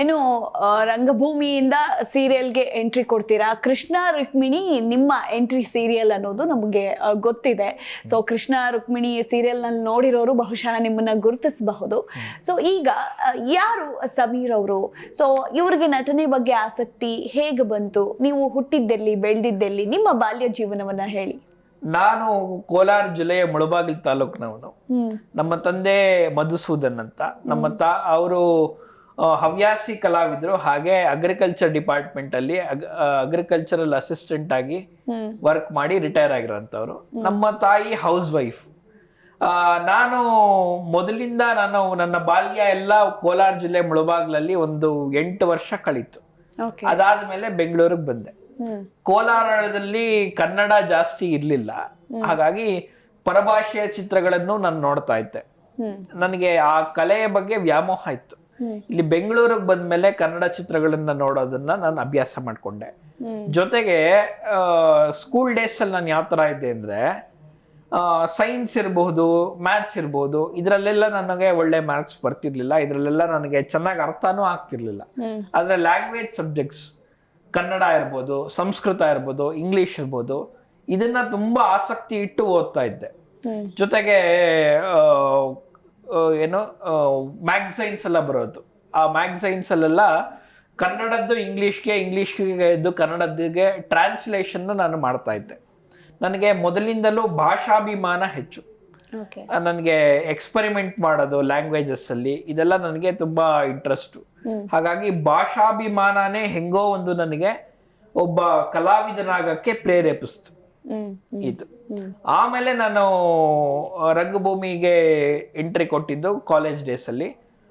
ಏನು ರಂಗಭೂಮಿಯಿಂದ ಸೀರಿಯಲ್ಗೆ ಎಂಟ್ರಿ ಕೊಡ್ತೀರಾ? ಕೃಷ್ಣ ರುಕ್ಮಿಣಿ ನಿಮ್ಮ ಎಂಟ್ರಿ ಸೀರಿಯಲ್ ಅನ್ನೋದು ನಮಗೆ ಗೊತ್ತಿದೆ. ಸೊ ಕೃಷ್ಣ ರುಕ್ಮಿಣಿ ಸೀರಿಯಲ್ನಲ್ಲಿ ನೋಡಿರೋರು ಬಹುಶಃ ನಿಮ್ಮನ್ನ ಗುರುತಿಸಬಹುದು. ಸೊ ಈಗ ಯಾರು ಸಮೀರ್ ಅವರು? ಸೊ ಇವರಿಗೆ ನಟನೆ ಬಗ್ಗೆ ಆಸಕ್ತಿ ಹೇಗೆ ಬಂತು? ನೀವು ಹುಟ್ಟಿದ್ದೆಲ್ಲಿ ಬೆಳೆದಿದ್ದೆಲ್ಲಿ ನಿಮ್ಮ ಬಾಲ್ಯ ಜೀವನವನ್ನ ಹೇಳಿ. ನಾನು ಕೋಲಾರ ಜಿಲ್ಲೆಯ ಮುಳಬಾಗಿಲು ತಾಲೂಕಿನವನು. ನಮ್ಮ ತಂದೆ ಮಧುಸೂದನ್ ಅಂತ. ನಮ್ಮ ತಾ ಅವರು ಹವ್ಯಾಸಿ ಕಲಾವಿದರು ಹಾಗೆ ಅಗ್ರಿಕಲ್ಚರ್ ಡಿಪಾರ್ಟ್ಮೆಂಟ್ ಅಲ್ಲಿ ಅಗ್ರಿಕಲ್ಚರಲ್ ಅಸಿಸ್ಟೆಂಟ್ ಆಗಿ ವರ್ಕ್ ಮಾಡಿ ರಿಟೈರ್ ಆಗಿರೋಂಥವ್ರು. ನಮ್ಮ ತಾಯಿ ಹೌಸ್ ವೈಫ್ ನಾನು ಮೊದಲಿಂದ ನಾನು ನನ್ನ ಬಾಲ್ಯ ಎಲ್ಲ ಕೋಲಾರ ಜಿಲ್ಲೆ ಮುಳಬಾಗ್ಲಲ್ಲಿ ಒಂದು ಎಂಟು ವರ್ಷ ಕಳೀತು. ಓಕೆ ಅದಾದ್ಮೇಲೆ ಬೆಂಗಳೂರಿಗೆ ಬಂದೆ. ಕೋಲಾರದಲ್ಲಿ ಕನ್ನಡ ಜಾಸ್ತಿ ಇರ್ಲಿಲ್ಲ. ಹಾಗಾಗಿ ಪರಭಾಷೆಯ ಚಿತ್ರಗಳನ್ನು ನಾನು ನೋಡ್ತಾ ಇದ್ದೆ. ನನಗೆ ಆ ಕಲೆಯ ಬಗ್ಗೆ ವ್ಯಾಮೋಹ ಇತ್ತು. ಇಲ್ಲಿ ಬೆಂಗಳೂರಿಗೆ ಬಂದ್ಮೇಲೆ ಕನ್ನಡ ಚಿತ್ರಗಳನ್ನ ನೋಡೋದನ್ನ ನಾನು ಅಭ್ಯಾಸ ಮಾಡ್ಕೊಂಡೆ. ಜೊತೆಗೆ ಸ್ಕೂಲ್ ಡೇಸ್ ಅಲ್ಲಿ ನಾನು ಯಾವ ತರ ಇದ್ದೆ ಅಂದ್ರೆ ಸೈನ್ಸ್ ಇರಬಹುದು ಮ್ಯಾಥ್ಸ್ ಇರಬಹುದು ಇದರಲ್ಲೆಲ್ಲ ನನಗೆ ಒಳ್ಳೆ ಮಾರ್ಕ್ಸ್ ಬರ್ತಿರ್ಲಿಲ್ಲ ಇದರಲ್ಲೆಲ್ಲ ನನಗೆ ಚೆನ್ನಾಗಿ ಅರ್ಥನೂ ಆಗ್ತಿರ್ಲಿಲ್ಲ. ಆದರೆ ಲ್ಯಾಂಗ್ವೇಜ್ ಸಬ್ಜೆಕ್ಟ್ಸ್ ಕನ್ನಡ ಇರ್ಬೋದು ಸಂಸ್ಕೃತ ಇರ್ಬೋದು ಇಂಗ್ಲಿಷ್ ಇರ್ಬೋದು ಇದನ್ನ ತುಂಬಾ ಆಸಕ್ತಿ ಇಟ್ಟು ಓದ್ತಾ ಇದ್ದೆ. ಜೊತೆಗೆ ಏನು ಮ್ಯಾಗ್ಝೈನ್ಸ್ ಎಲ್ಲ ಬರೋದು. ಆ ಮ್ಯಾಗ್ಝೈನ್ಸ್ ಅಲ್ಲೆಲ್ಲ ಕನ್ನಡದ್ದು ಇಂಗ್ಲೀಷ್ಗೆ ಇಂಗ್ಲೀಷ್ಗೆ ಇದ್ದು ಕನ್ನಡದಿಗೆ ಟ್ರಾನ್ಸ್ಲೇಷನ್ ನಾನು ಮಾಡ್ತಾ ಇದ್ದೆ. ನನಗೆ ಮೊದಲಿಂದಲೂ ಭಾಷಾಭಿಮಾನ ಹೆಚ್ಚು. ನನಗೆ ಎಕ್ಸ್ಪರಿಮೆಂಟ್ ಮಾಡೋದು ಲ್ಯಾಂಗ್ವೇಜಸ್ ಅಲ್ಲಿ ಇದೆಲ್ಲ ನನಗೆ ತುಂಬಾ ಇಂಟ್ರೆಸ್ಟು ಹಾಗಾಗಿ ಭಾಷಾಭಿಮಾನನೇ ಹೆಂಗೋ ಒಂದು ನನಗೆ ಒಬ್ಬ ಕಲಾವಿದನಾಗಕ್ಕೆ ಪ್ರೇರೇಪಿಸ್ತು. ಇದು. ಆಮೇಲೆ ನಾನು ರಂಗಭೂಮಿಗೆ ಎಂಟ್ರಿ ಕೊಟ್ಟಿದ್ದು ಕಾಲೇಜ್ ಡೇಸ್ ಅಲ್ಲಿ.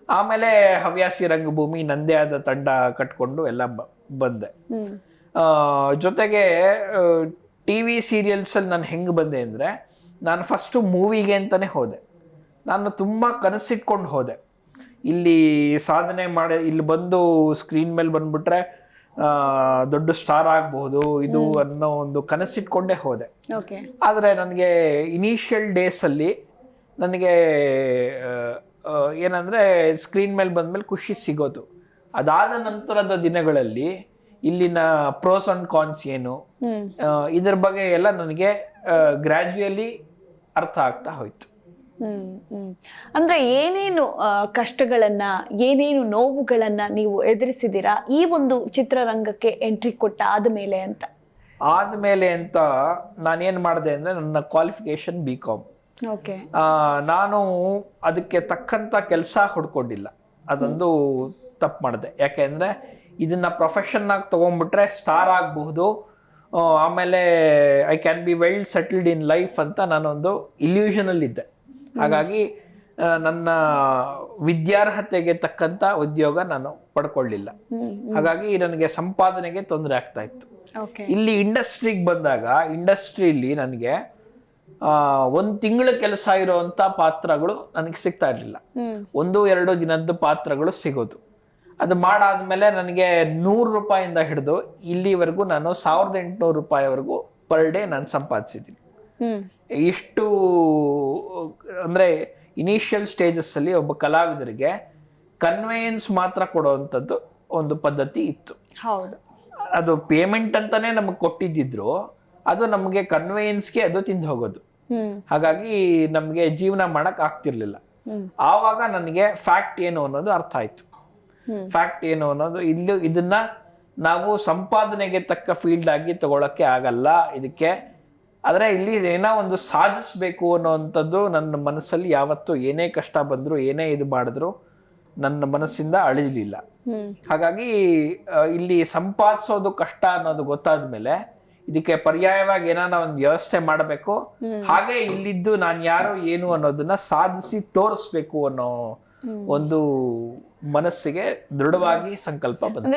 ಆಮೇಲೆ ಹವ್ಯಾಸಿ ರಂಗಭೂಮಿ ನಂದೇ ಆದ ತಂಡ ಕಟ್ಕೊಂಡು ಎಲ್ಲ ಬಂದೆ. ಜೊತೆಗೆ ಟಿ ವಿ ಸೀರಿಯಲ್ಸಲ್ಲಿ ನಾನು ಹೆಂಗೆ ಬಂದೆ ಅಂದರೆ ನಾನು ಫಸ್ಟು ಮೂವಿಗೆ ಅಂತಲೇ ಹೋದೆ. ನಾನು ತುಂಬ ಕನಸಿಟ್ಕೊಂಡು ಹೋದೆ. ಇಲ್ಲಿ ಸಾಧನೆ ಮಾಡಿ ಇಲ್ಲಿ ಬಂದು ಸ್ಕ್ರೀನ್ ಮೇಲೆ ಬಂದ್ಬಿಟ್ರೆ ದೊಡ್ಡ ಸ್ಟಾರ್ ಆಗಬಹುದು ಇದು ಅನ್ನೋ ಒಂದು ಕನಸಿಟ್ಕೊಂಡೇ ಹೋದೆ. ಆದರೆ ನನಗೆ ಇನಿಷಿಯಲ್ ಡೇಸಲ್ಲಿ ನನಗೆ ಆ, ಆ, ಏನಂದ್ರೆ ಸ್ಕ್ರೀನ್ ಮೇಲೆ ಬಂದ್ಮೇಲೆ ಖುಷಿ ಸಿಗೋದು. ಅದಾದ ನಂತರದ ದಿನಗಳಲ್ಲಿ ಇಲ್ಲಿನ ಪ್ರೋಸ್ ಅಂಡ್ ಕಾನ್ಸ್ ಏನು ಇದ್ರ ಬಗ್ಗೆ ಎಲ್ಲ ನನಗೆ ಗ್ರ್ಯಾಜುಯಲಿ ಅರ್ಥ ಆಗ್ತಾ ಹೋಯ್ತು. ಅಂದ್ರೆ ಏನೇನು ಕಷ್ಟಗಳನ್ನ ಏನೇನು ನೋವುಗಳನ್ನ ನೀವು ಎದುರಿಸಿದಿರಾ ಈ ಒಂದು ಚಿತ್ರರಂಗಕ್ಕೆ ಎಂಟ್ರಿ ಕೊಟ್ಟ ಆದಮೇಲೆ ಅಂತ. ಆದಮೇಲೆ ಅಂತ ನಾನೇನು ಮಾಡಿದೆ ಅಂದ್ರೆ ನನ್ನ ಕ್ವಾಲಿಫಿಕೇಶನ್ ಬಿ ಕಾಮ್ ಓಕೆ. ನಾನು ಅದಕ್ಕೆ ತಕ್ಕಂಥ ಕೆಲಸ ಹುಡ್ಕೊಂಡಿಲ್ಲ. ಅದೊಂದು ತಪ್ಪು ಮಾಡಿದೆ. ಯಾಕೆಂದರೆ ಇದನ್ನ ಪ್ರೊಫೆಷನ್ ಆಗಿ ತೊಗೊಂಡ್ಬಿಟ್ರೆ ಸ್ಟಾರ್ ಆಗಬಹುದು. ಆಮೇಲೆ I can be well settled in life ಅಂತ ನಾನೊಂದು ಇಲ್ಯೂಷನಲ್ಲಿ ಇದ್ದೆ ಹಾಗಾಗಿ ನನ್ನ ವಿದ್ಯಾರ್ಹತೆಗೆ ತಕ್ಕಂತ ಉದ್ಯೋಗ ನಾನು ಪಡ್ಕೊಳ್ಳಿಲ್ಲ. ಹಾಗಾಗಿ ನನಗೆ ಸಂಪಾದನೆಗೆ ತೊಂದರೆ ಆಗ್ತಾ ಇತ್ತು. ಇಲ್ಲಿ ಇಂಡಸ್ಟ್ರಿಗೆ ಬಂದಾಗ ಇಂಡಸ್ಟ್ರಿಯಲ್ಲಿ ನನಗೆ ಒಂದು ತಿಂಗಳ ಕೆಲಸ ಇರುವಂತ ಪಾತ್ರಗಳು ನನಗೆ ಸಿಗ್ತಾ ಇರಲಿಲ್ಲ. ಒಂದು ಎರಡು ದಿನದ್ದು ಪಾತ್ರಗಳು ಸಿಗೋದು. ಅದು ಮಾಡಾದ್ಮೇಲೆ ನನಗೆ ನೂರು ರೂಪಾಯಿಂದ ಹಿಡಿದು ಇಲ್ಲಿವರೆಗೂ ನಾನು ಸಾವಿರದ ಎಂಟುನೂರು ರೂಪಾಯಿವರೆಗೂ ಪರ್ ಡೇ ನಾನು ಸಂಪಾದಿಸಿದ್ದೀನಿ. ಇಷ್ಟು ಅಂದರೆ ಇನಿಷಿಯಲ್ ಸ್ಟೇಜಸ್ಸಲ್ಲಿ ಒಬ್ಬ ಕಲಾವಿದರಿಗೆ ಕನ್ವೇಯನ್ಸ್ ಮಾತ್ರ ಕೊಡುವಂಥದ್ದು ಒಂದು ಪದ್ಧತಿ ಇತ್ತು. ಹೌದು. ಅದು ಪೇಮೆಂಟ್ ಅಂತಾನೆ ನಮಗೆ ಕೊಟ್ಟಿದ್ದಿದ್ರು ಅದು ನಮಗೆ ಕನ್ವೇಯನ್ಸ್ಗೆ ಅದು ತಿಂದು ಹೋಗೋದು. ಹಾಗಾಗಿ ನಮಗೆ ಜೀವನ ಮಾಡಕ್ ಆಗ್ತಿರ್ಲಿಲ್ಲ. ಆವಾಗ ನನಗೆ ಫ್ಯಾಕ್ಟ್ ಏನು ಅನ್ನೋದು ಅರ್ಥ ಆಯ್ತು. ಫ್ಯಾಕ್ಟ್ ಏನು ಅನ್ನೋದು ಇಲ್ಲಿ ಇದನ್ನ ನಾವು ಸಂಪಾದನೆಗೆ ತಕ್ಕ ಫೀಲ್ಡ್ ಆಗಿ ತಗೊಳಕ್ಕೆ ಆಗಲ್ಲ. ಇದಕ್ಕೆ ಆದರೆ ಇಲ್ಲಿ ಏನೋ ಒಂದು ಸಾಧಿಸ್ಬೇಕು ಅನ್ನೋವಂಥದ್ದು ನನ್ನ ಮನಸ್ಸಲ್ಲಿ ಯಾವತ್ತೂ ಏನೇ ಕಷ್ಟ ಬಂದರೂ ಏನೇ ಇದು ಮಾಡಿದ್ರು ನನ್ನ ಮನಸ್ಸಿಂದ ಅಳಿಲಿಲ್ಲ. ಹಾಗಾಗಿ ಇಲ್ಲಿ ಸಂಪಾದಿಸೋದು ಕಷ್ಟ ಅನ್ನೋದು ಗೊತ್ತಾದ ಮೇಲೆ ಇದಕ್ಕೆ ಪರ್ಯಾಯವಾಗಿ ಏನಾನ ಒಂದು ವ್ಯವಸ್ಥೆ ಮಾಡಬೇಕು. ಹಾಗೆ ಇಲ್ಲಿದ್ದು ನಾನು ಯಾರು ಏನು ಅನ್ನೋದನ್ನ ಸಾಧಿಸಿ ತೋರಿಸ್ಬೇಕು ಅನ್ನೋ ಒಂದು ಮನಸ್ಸಿಗೆ ದೃಢವಾಗಿ ಸಂಕಲ್ಪ ಬಂತು.